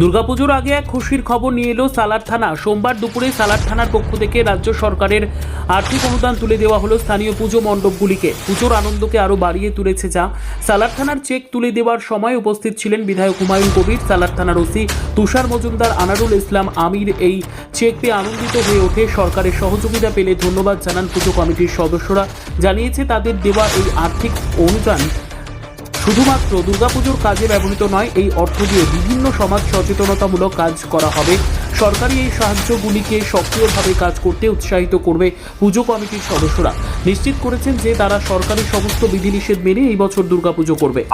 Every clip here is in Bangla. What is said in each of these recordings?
দুর্গাপুজোর আগে এক খুশির খবর নিয়ে এলো সালার থানা। সোমবার দুপুরে সালার থানার পক্ষ থেকে রাজ্য সরকারের আর্থিক অনুদান তুলে দেওয়া হলো স্থানীয় পুজো মণ্ডপগুলিকে। পুজোর আনন্দকে আরও বাড়িয়ে তুলেছে যা সালার থানার চেক তুলে দেওয়ার সময় উপস্থিত ছিলেন বিধায়ক হুমায়ুন কবির, সালার থানার ওসি তুষার মজুমদার, আনারুল ইসলাম আমির। এই চেক পেয়ে আনন্দিত হয়ে ওঠে সরকারের সহযোগিতা পেলে ধন্যবাদ জানান পুজো কমিটির সদস্যরা। জানিয়েছে তাদের দেওয়া এই আর্থিক অনুদান শুধুমাত্র দুর্গাপুজোর কাজে ব্যবহৃত নয় এই অর্থ দিয়ে বিভিন্ন সমাজ সচেতনতামূলক কাজ করা হবে। সরকারি এই সাহায্যগুলিকে সক্রিয়ভাবে কাজ করতে উৎসাহিত করবে পুজো কমিটির সদস্যরা। নিশ্চিত করেছেন যে তারা সরকারি সমস্ত বিধিনিষেধ মেনে এই বছর দুর্গাপুজো করবে।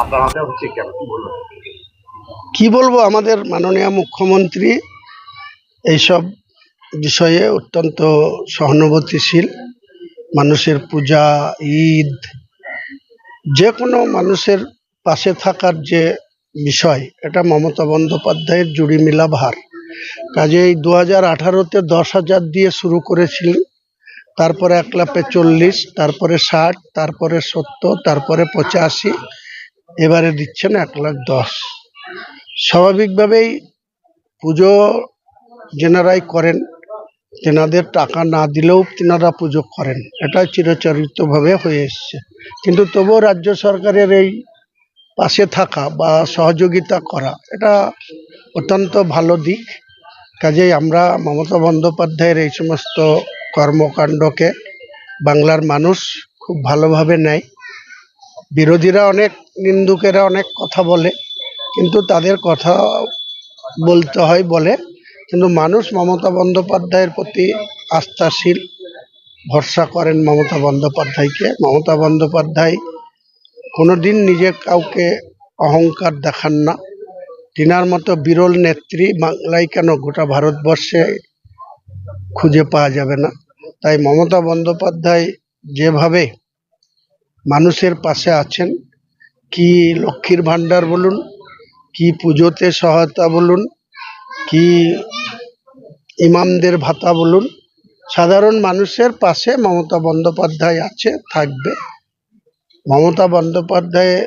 কি বলব? আমাদের মাননীয় মুখ্যমন্ত্রী এইসব বিষয়ে অত্যন্ত সহানুভূতিশীল। মানুষের পূজা ঈদ যে কোনো মানুষের পাশে থাকার যে বিষয়, এটা মমতা বন্দ্যোপাধ্যায়ের জুড়ি মিলা ভার কাজেই দু হাজার আঠারোতে দশ হাজার দিয়ে শুরু করেছিলেন, তারপরে এক লাফে চল্লিশ, তারপরে ষাট, তারপরে সত্তর, তারপরে পঁচাশি, এবারে দিচ্ছেন এক লাখ দশ। স্বাভাবিকভাবেই পুজো যেনারাই করেন, তেনাদের টাকা না দিলেও তেনারা পুজো করেন। এটা চিরচরিতভাবে হয়ে এসছে। কিন্তু তবুও রাজ্য সরকারের এই পাশে থাকা বা সহযোগিতা করা, এটা অত্যন্ত ভালো দিক। কাজেই আমরা মমতা বন্দ্যোপাধ্যায়ের এই সমস্ত কর্মকাণ্ডকে বাংলার মানুষ খুব ভালোভাবে নেয়। বিরোধীরা অনেক, নিন্দুকেরা অনেক কথা বলে, কিন্তু তাদের কথা বলতে হয় বলে, কিন্তু মানুষ মমতা বন্দ্যোপাধ্যায়ের প্রতি আস্থাশীল, ভরসা করেন মমতা বন্দ্যোপাধ্যায়কে। মমতা বন্দ্যোপাধ্যায় কোনোদিন নিজে কাউকে অহংকার দেখান না। তিনার মতো বিরল নেত্রী বাংলায় কেন গোটা ভারতবর্ষে খুঁজে পাওয়া যাবে না? তাই মমতা বন্দ্যোপাধ্যায় যেভাবে মানুষের পাশে আছেন, কি লক্ষ্মীর ভাণ্ডার বলুন, কি পুজোতে সহায়তা বলুন, কি ইমামদের ভাতা বলুন, সাধারণ মানুষের পাশে মমতা বন্দ্যোপাধ্যায় আছে, থাকবে। মমতা বন্দ্যোপাধ্যায়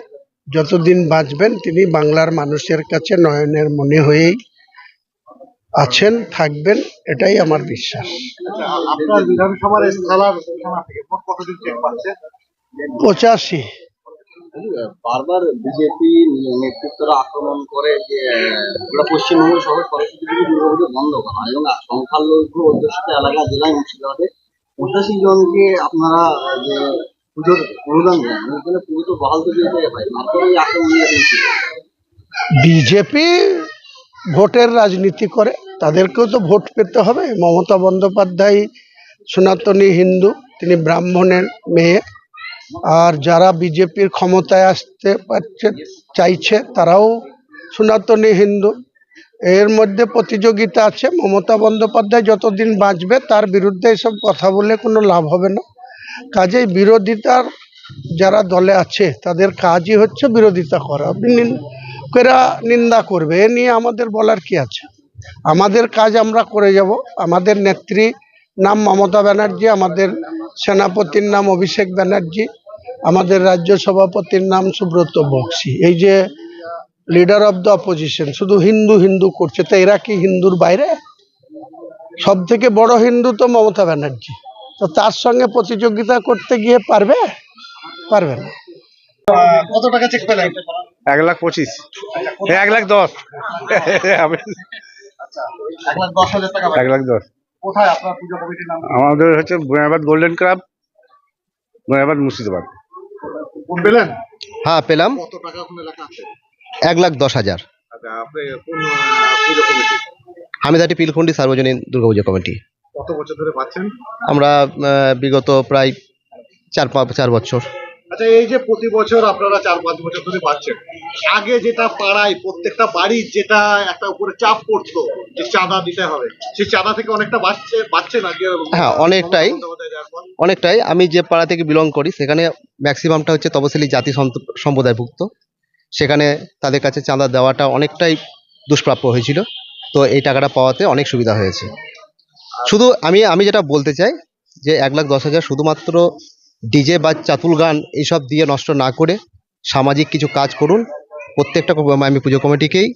যতদিন বাঁচবেন তিনি বাংলার মানুষের কাছে নয়নের মনে হয়েই আছেন থাকবেন এটাই আমার বিশ্বাস। আচ্ছা, আপনার বিধানসভার পঁচাশি। বারবার বিজেপি নেতৃত্বরা আক্রমণ করে যে পশ্চিমবঙ্গ সহ সরস্বতী পুজো বন্ধ করা। এবং সংখ্যালঘু অধ্যুষিত এলাকা জেলায় মুর্শিদাবাদে পঁচাশি জনকে আপনারা যে বিজেপি ভোটের রাজনীতি করে, তাদেরকেও তো ভোট পেতে হবে। মমতা বন্দ্যোপাধ্যায়, সনাতনী হিন্দু, তিনি ব্রাহ্মণের মেয়ে। আর যারা বিজেপির ক্ষমতায় আসতে পারছে, চাইছে, তারাও সনাতনী হিন্দু। এর মধ্যে প্রতিযোগিতা আছে। মমতা বন্দ্যোপাধ্যায় যতদিন বাঁচবে, তার বিরুদ্ধে এসব কথা বলে কোনো লাভ হবে না। কাজেই বিরোধিতার যারা দলে আছে, তাদের কাজই হচ্ছে বিরোধিতা করা। আপনি নিন- কেরা নিন্দা করবে। এ নিয়ে আমাদের বলার কি আছে? আমাদের কাজ আমরা করে যাব। আমাদের নেত্রী নাম মমতা ব্যানার্জি, আমাদের সেনাপতির নাম অভিষেক ব্যানার্জি, আমাদের রাজ্য সভাপতির নাম সুব্রত বক্সি। এই যে লিডার অফ দ্য অপোজিশন শুধু হিন্দু হিন্দু করছে, তো এরা কি হিন্দুর বাইরে? সব থেকে বড় হিন্দু তো মমতা ব্যানার্জি। তো তার সঙ্গে প্রতিযোগিতা করতে গিয়ে পারবে? পারবে না। কত টাকা চেক পেলেন এক লাখ পঁচিশ। এক লাখ দশ। আমি আচ্ছা এক লাখ দশ হাজার টাকা এক পাইলেন। লাখ দশ। কোথায় আপনার পুজো আমাদের হচ্ছে গোয়াবাদ গোল্ডেন ক্লাব গোয়াবাদ মুর্শিদাবাদ। পেলেন? হ্যাঁ পেলাম। কত টাকা ওখানে লেখা এক লাখ দশ হাজার। আচ্ছা আপনি কোন আহ, পুজো কমিটি? হামিদাটি পিলখন্ডি সার্বজনীন দুর্গাপূজা কমিটি। কত বছর ধরে পাচ্ছেন? আমরা বিগত প্রায় চার পাঁচ চার বছর। আচ্ছা এই যে প্রতি বছর আপনারা চার পাঁচ বছর ধরে পাচ্ছেন আগে যেটা পাড়ায় প্রত্যেকটা বাড়ির যেটা একটা উপরে চাপ পড়তো যে চাঁদা দিতে হবে সেই চাঁদা থেকে অনেকটা বাড়ছে বাড়ছে না হ্যাঁ, অনেকটাই। অনেকটাই। আমি যে পাড়া থেকে বিলং করি সেখানে ম্যাক্সিমামটা হচ্ছে তপশিলি জাতি সম্প্রদায়ভুক্ত। সেখানে তাদের কাছে চাঁদা দেওয়াটা অনেকটাই দুষ্প্রাপ্য হয়েছিল। তো এই টাকাটা পাওয়াতে অনেক সুবিধা হয়েছে। শুধু আমি আমি যেটা বলতে চাই যে এক লাখ দশ হাজার শুধুমাত্র ডিজে বা চাতুল গান এইসব দিয়ে নষ্ট না করে সামাজিক কিছু কাজ করুন। প্রত্যেকটা আমি পুজো কমিটিকেই